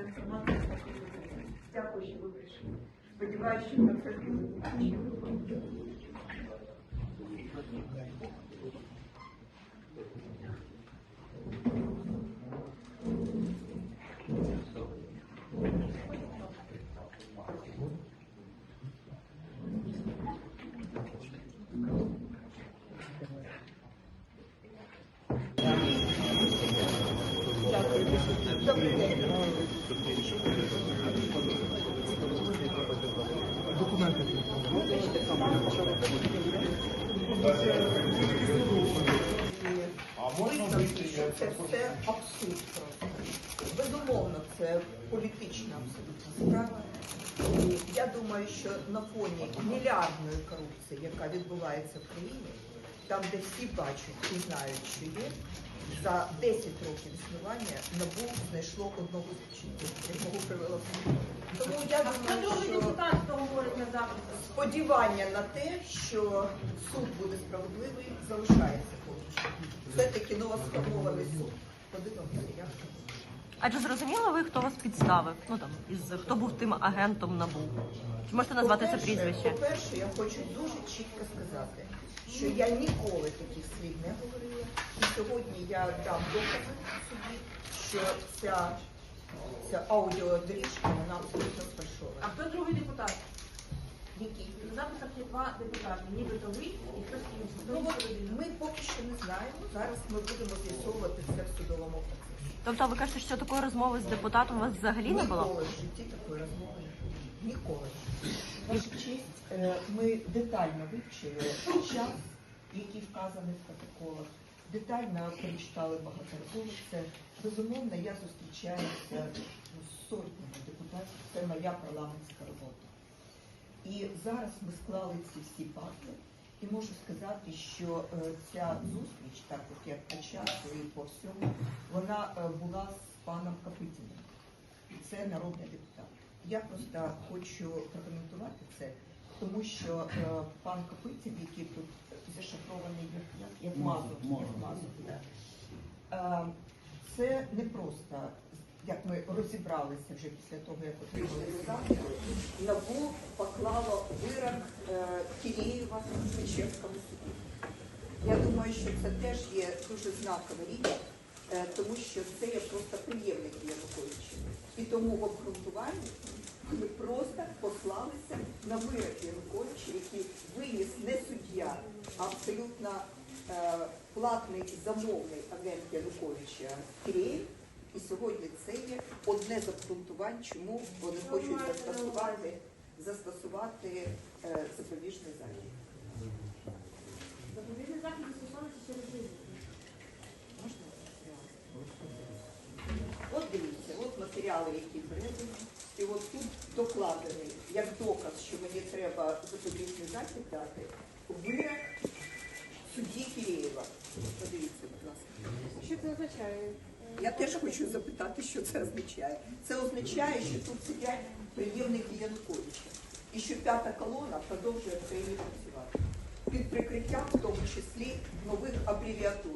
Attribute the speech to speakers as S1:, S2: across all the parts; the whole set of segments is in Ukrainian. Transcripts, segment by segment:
S1: інформацію. Дякую, що ви прийшли. Сподіваюся, що на це буде.
S2: Визнати, що це все абсурд. Безумовно, це політична абсолютно справа. І я думаю, що на фоні мільярдної корупції, яка відбувається в країні, там, де всі бачать і знають, що є, за 10 років існування НАБУ знайшло одного злочинця, якого привело в суд. Тому я думаю, що сподівання на те, що суд буде справедливий, залишається поки що. Все-таки новосформований суд. Подивимося, як це буде.
S3: А чи зрозуміли ви, хто вас підставив? Ну там із хто був тим агентом НАБУ? Чи можете назвати це прізвище?
S2: По-перше, я хочу дуже чітко сказати, що я ніколи таких слів не говорила. І сьогодні я дам докази в суді, що ця, ця аудіодоріжка, вона абсолютно
S1: А хто другий депутат? На записах є два депутати, нібито ви і хтось інший.
S2: Ну от ми поки що не знаємо. Зараз ми будемо з'ясовувати це в судовому процесі.
S3: Тобто ви кажете, що такої розмови з депутатом у вас взагалі не було?
S2: Ніколи в житті такої розмови не було. Ніколи. Ваша честь, е, ми детально вивчили час, який вказаний в протоколах. Детально перечитали багаторазово це. Безумовно, я зустрічаюся з сотнями депутатів. Це моя парламентська робота. І зараз ми склали ці всі пазли. І можу сказати, що е, ця зустріч, так як по часу і по всьому, вона е, була з паном Капитіним. Це народний депутат. Я просто хочу прокоментувати це, тому що е, пан Капитін, який тут зашифрований як, як, як мазур, да. Е, це не просто, як ми розібралися вже після того, як отримали статус, НАБУ поклало вирок е, Кирієва в Печерському суді. Я думаю, що це теж є дуже знакова річ, тому що це є просто приємник Януковича. І тому в обґрунтуванні ми просто послалися на вирок Януковича, який виніс не суддя, а абсолютно е, платний замовний агент Януковича Киреєв. І сьогодні це є одне з обґрунтувань, чому вони хочуть застосувати, застосувати е, запобіжний захід.
S1: Заповідний захід застосовується через ризик.
S2: Можна матеріали? От дивіться, от матеріали, які передані. І от тут докладений, як доказ, що мені треба запобіжний захід дати, вирок судді Києва. Подивіться, будь ласка.
S1: Що це означає?
S2: Я теж хочу запитати, що це означає. Це означає, що тут сидять приємники Януковича. І що п'ята колона продовжує в країні працювати. Під прикриттям, в тому числі, нових абревіатур.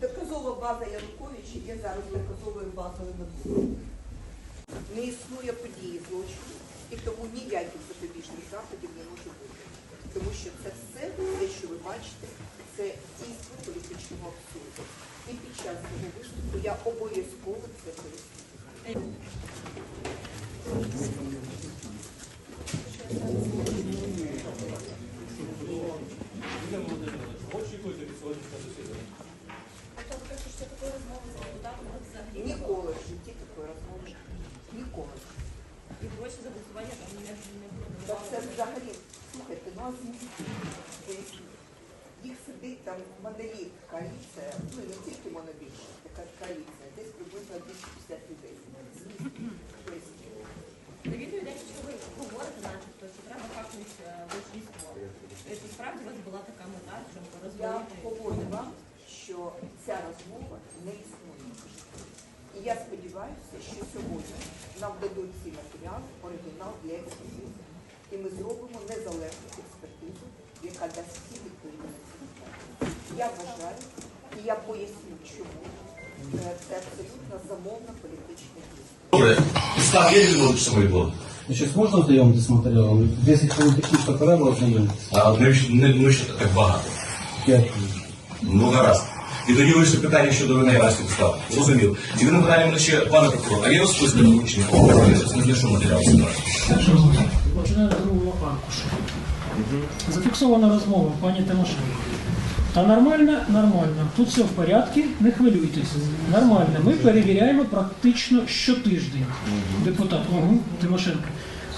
S2: Доказова база Януковича є зараз доказовою базою НАБУ. Не існує події злочину, і тому ніяких запобіжних заходів не може бути. Тому що це все, те, що ви бачите, це дійство політичного абсурду. І під час цього виступу я обов'язково це поясню.
S4: Очікуєте від сьогоднішнього засідання?
S2: Ніколи в житті такої розмови. не було. Ніколи.
S3: І гроші за голосування там не, не
S2: Та це взагалі, слухайте, ну а з їх сидить там моноліт, коаліція, ну не тільки моноліт, така коаліція, десь приблизно 250 людей.
S3: Йде, що ви говорите, начебто, що треба хакнути військо. Чи справді у вас була така мета, щоб
S2: Я
S3: розвалити?
S2: говорю вам, що ця розмова не існує. І я сподіваюся, що сьогодні нам дадуть ці матеріали, оригінал для експертизи. І ми зробимо незалежну експертизу, яка дасть всі відповіді на ці питання. Я вважаю, і я поясню, чому е, це абсолютно замовна політична дія.
S5: Добре, відводу самої води.
S6: Значит, з матеріалом? 10 хвилин технічна перерва ознайомитися.
S5: А не ну, що так багато?
S6: 5.
S5: Ну гаразд. І тоді вирішити питання щодо винайварських підстав. Зрозумів. І ви питання мене ще, пане прокурор, а є розписка доручення? Я зараз не знайшов матеріал.
S7: Починаємо з другого аркушу. Зафіксована розмова пані Тимошенко. Та нормально, нормально. Тут все в порядку, не хвилюйтесь. Нормально. Ми перевіряємо практично щотиждень. Депутат угу, Тимошенко.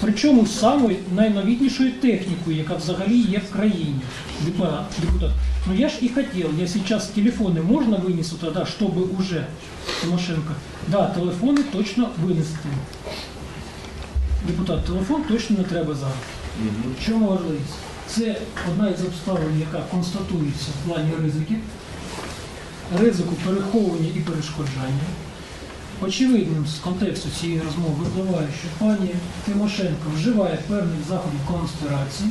S7: Причому з самою найновітнішою технікою, яка взагалі є в країні. Депутат, депутат. Ну я ж и хотел, я сейчас телефоны можно вынесу тогда, чтобы уже, Тимошенко, да, телефоны точно вынести. Депутат, телефон точно не треба зараз. В чому важливість? Це одна із обставин, яка констатується в плані ризиків, ризику переховування і перешкоджання. Очевидним з контексту цієї розмови випливає, що пані Тимошенко вживає певних заходів конспірації,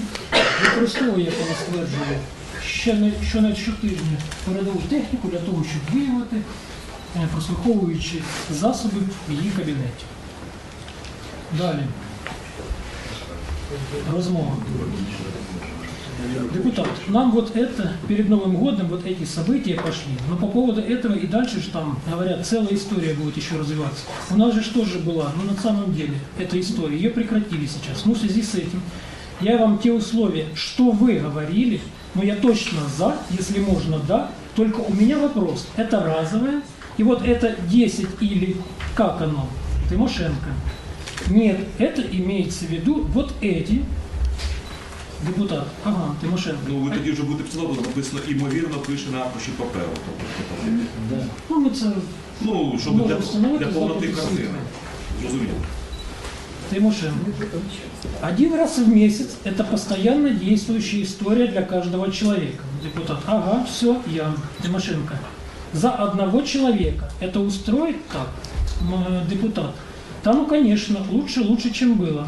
S7: використовує, як вона стверджує, ще не щонайменш щотижня передову техніку для того, щоб виявити, е, прослуховуючи засоби в її кабінеті. Далі. Розмова. Депутат, нам вот это, перед Новым годом вот эти события пошли, но по поводу этого и дальше же там, говорят, целая история будет еще развиваться. У нас же что же была, ну на самом деле, эта история, ее прекратили сейчас. Ну в связи с этим, я вам те условия, что вы говорили, но я точно за, если можно, да, только у меня вопрос, это разовое, и вот это 10 или как оно, Тимошенко, нет, это имеется в виду вот эти депутат. Ага, Тимошенко.
S8: Ну, ви тоді вже будете писати, буде написано імовірно пише на аркуші паперу. Тобто,
S7: Ну, ми це
S8: Ну, щоб
S7: Може
S8: для,
S7: встановити
S8: для повноти
S7: запит
S8: картини.
S7: світла.
S8: Зрозуміло.
S7: Тимошенко. Один раз в месяц – это постоянно действующая история для каждого человека. Депутат, ага, все, я, Тимошенко. За одного человека это устроит так, м, депутат? Да ну, конечно, лучше, лучше, чем было.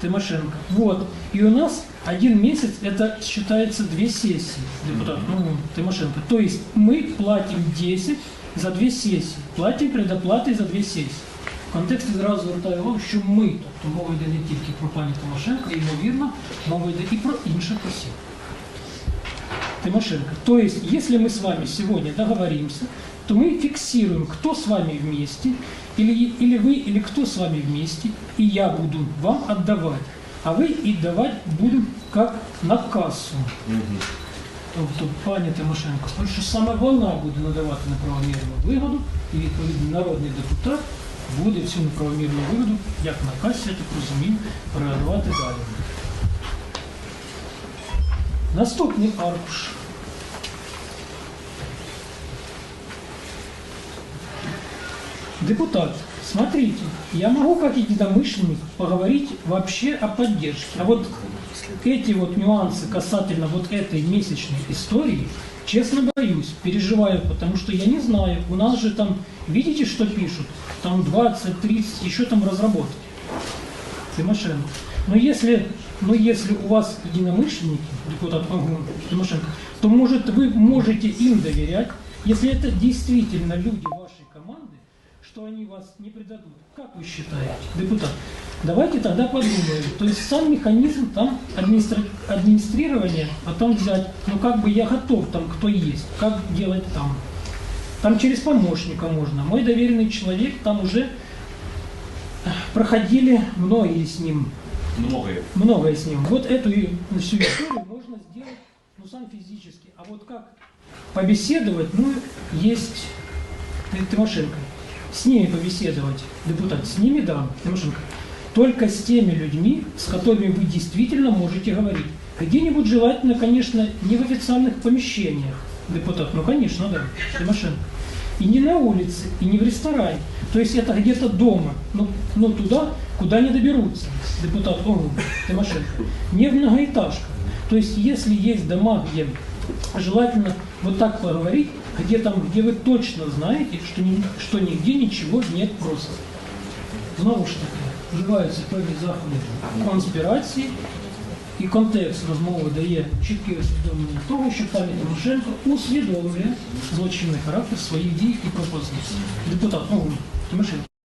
S7: Тимошенко. Вот. И у нас один месяц это считается две сессии, депутат. Ну, Тимошенко. То есть мы платим 10 за две сессии. Платим предоплати за две сессії. В контексті зразу звертаю увагу, що ми, тобто мова йде не тільки про пані Тимошенко, ймовірно, мова йде і про інших осіб. Тимошенко. То есть, если мы с вами сегодня договоримся, то мы фиксируем, кто с вами вместе, или, или вы, или кто с вами вместе, и я буду вам отдавать, а вы и давать будем как на кассу. Тобто, пані Тимошенко, скажу, що саме вона буде надавати неправомірну вигоду, і відповідно народний депутат буде цю неправомірну вигоду, як на касі, я так розумію, передавати далі. Наступний аркуш. Депутат, смотрите, я могу как единомышленник поговорить вообще о поддержке. А вот эти вот нюансы касательно вот этой месячной истории, честно боюсь, переживаю, потому что я не знаю, у нас же там, видите, что пишут? Там 20, 30, еще там разработки. Тимошенко. Но если, но если у вас единомышленники, депутат Тимошенко, то может вы можете им доверять, если это действительно люди команды, что они вас не предадут. Как вы считаете, депутат? Давайте тогда подумаем. То есть сам механизм там администра- администрирования потом взять. Ну как бы я готов там, кто есть, как делать там. Там через помощника можно. Мой доверенный человек там уже проходили многие с ним
S8: Многое.
S7: многое с ним. Вот эту всю историю можно сделать, ну, сам физически. А вот как побеседовать, ну, есть Ты- Тимошенко. С ними побеседовать, депутат, с ними, да, Тимошенко. Только с теми людьми, с которыми вы действительно можете говорить. Где-нибудь желательно, конечно, не в официальных помещениях, депутат, ну, конечно, да, Тимошенко. И не на улице, и не в ресторане. То есть это где-то дома, но, но туда, куда не доберутся, депутат Огу, Тимошенко. Не в многоэтажках. То есть если есть дома, где желательно вот так поговорить, где там, где вы точно знаете, что, ни- что нигде ничего нет просто. знову ж таки вживаються певні заходи конспірації, і контекст розмови дає чітке усвідомлення того, що пані Тимошенко усвідомлює злочинний характер своїх дій і пропозицій. Депутат, ну, Тимошенко.